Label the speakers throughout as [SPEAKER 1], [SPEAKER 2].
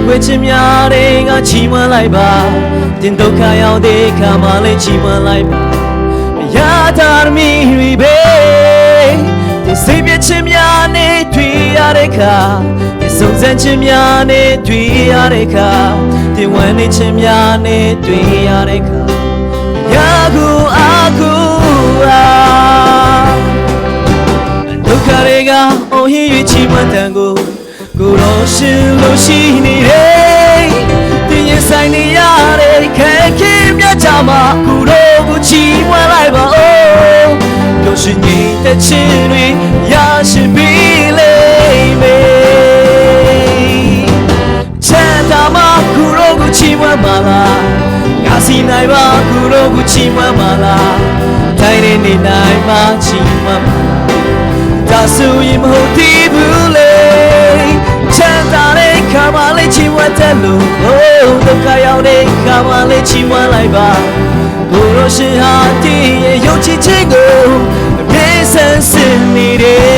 [SPEAKER 1] ချိန်ခွေချင်းများတဲ့ငါချီးမွမ်းလိုက်ပါတင်ဒုက္ခရောက်တဲ့အခါမှလည်းချီးမွမ်းလိုက်ပါရတာမီရီဘေဒီစိတ်ပြချင်းများနဲ့တွေ့ရတဲ့အခါဒီစုံစမ်းချင်းများနဲ့တွေ့ရတဲ့အခါဒီဝမ်းနေချင်းများနဲ့တွေ့ရတဲ့အခါရာကူအာကူအာဒုက္ခတွေကအိုဟင်း၍ချီးမွမ်းတန်ကို ကိုတော်ရှင်လို့ရှိနေတယ်တင်းရင်ဆိုင်နေရတဲ့ခဲခဲမြတ်ကြမှာကိုတော်ကိုချီးမွမ်းလိုက်ပါဦးပျော်ရွှင်နေတဲ့ချင်းတွေရရှိပြီးလိမ့်မယ်ချမ်းသာမှာကိုတော်ကိုချီးမွမ်းပါလားငါစီနိုင်ပါကိုတော်ကိုချီးမွမ်းပါလားတိုင်းနေနေနိုင်ပါချီးမွမ်းပါလားဒါဆိုရင်မဟုတ် မှလေးချီးမွမ်းတယ်လို့ဟိုးဒုက္ခရောက်တဲ့ခါမှလေးချီးမွမ်းလိုက်ပါဘုရောရှင်ဟာတည်ရဲ့ယုံကြည်ခြင်းကိုအပြည့်စံစင်နေတယ်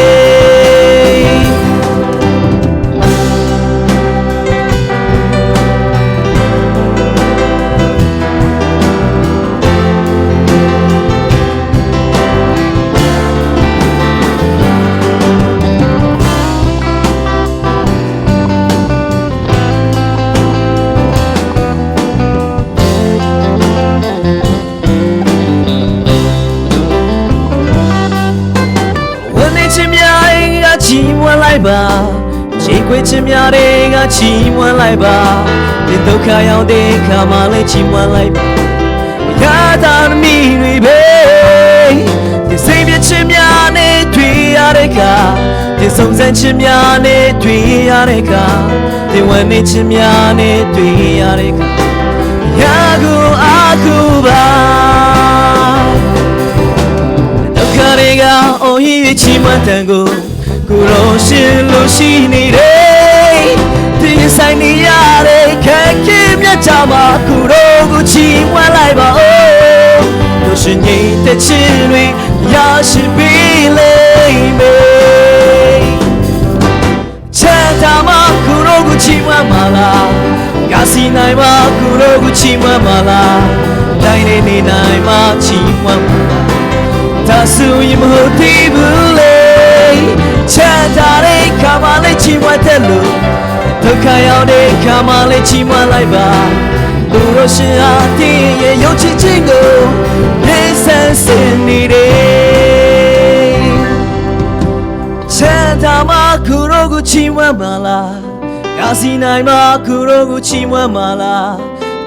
[SPEAKER 1] လိုက်ပါချိန်ခွေချင်းများတွေကချီးမွမ်းလိုက်ပါဒီဒုက္ခရောက်တဲ့ခါမှလည်းချီးမွမ်းလိုက်ပါရတာမီတွေပဲဒီစိတ်ပြချင်းများနဲ့တွေ့ရတဲ့ခါဒီစုံစမ်းချင်းများနဲ့တွေ့ရတဲ့ခါဒီဝန်းနေချင်းများနဲ့တွေ့ရတဲ့ခါရာကူအခုပါဒုက္ခတွေကအိုဟင်း၍ချီးမွမ်းတန်ကို ကိုတော်ရှင်လို့ရှိနေတယ်ဒီဆိုင်နေရတဲ့ခက်ခဲမြတ်ကြမှာကိုတော်ကိုချီးမွမ်းလိုက်ပါဦးတို့ရှင်ကြီးတဲ့ချင်းတွေရရှိပြီးလိမ့်မယ်ချမ်းသာမှာကိုတော်ကိုချီးမွမ်းပါလားငါစီနိုင်မှာကိုတော်ကိုချီးမွမ်းပါလားတိုင်းနေနေနိုင်မှာချီးမွမ်းပါလားဒါဆိုရင်မဟုတ်သေးဘူးလေ ချမ်းသာတဲ့ခါမှလည်းချီးမွမ်းတယ်လို့ဒုက္ခရောက်တဲ့ခါမှလည်းချီးမွမ်းလိုက်ပါလူတော်ရှင်ဟာတည်ရဲ့ယုံကြည်ခြင်းကိုလေးဆန်းစင်နေတယ်ချမ်းသာမှခုတော်ကိုချီးမွမ်းပါလားငါစီနိုင်မှခုတော်ကိုချီးမွမ်းပါလား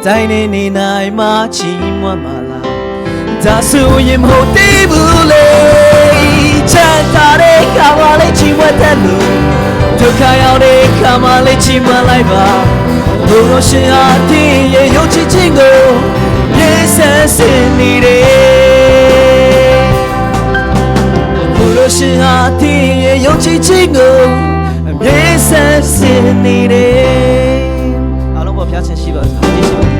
[SPEAKER 1] တိုင်းနေနေနိုင်မှချီးမွမ်းပါလားဒါဆိုရင်မဟုတ်သေးဘူးလေ ချမ်းသာတဲ့ခါမှလည်းချီးမွမ်းတယ်လို့ဒုက္ခရောက်တဲ့ခါမှလည်းချီးမွမ်းလိုက်ပါဘုရားရှင်ဟာတည်ရဲ့ယုံကြည်ခြင်းကိုရေးဆန်းစင်နေတယ်ဘုရားရှင်ဟာတည်ရဲ့ယုံကြည်ခြင်းကိုရေးဆန်းစင်နေတယ်အားလုံးပေါ်ဖျားခြင်းရှိပါစေယေရှု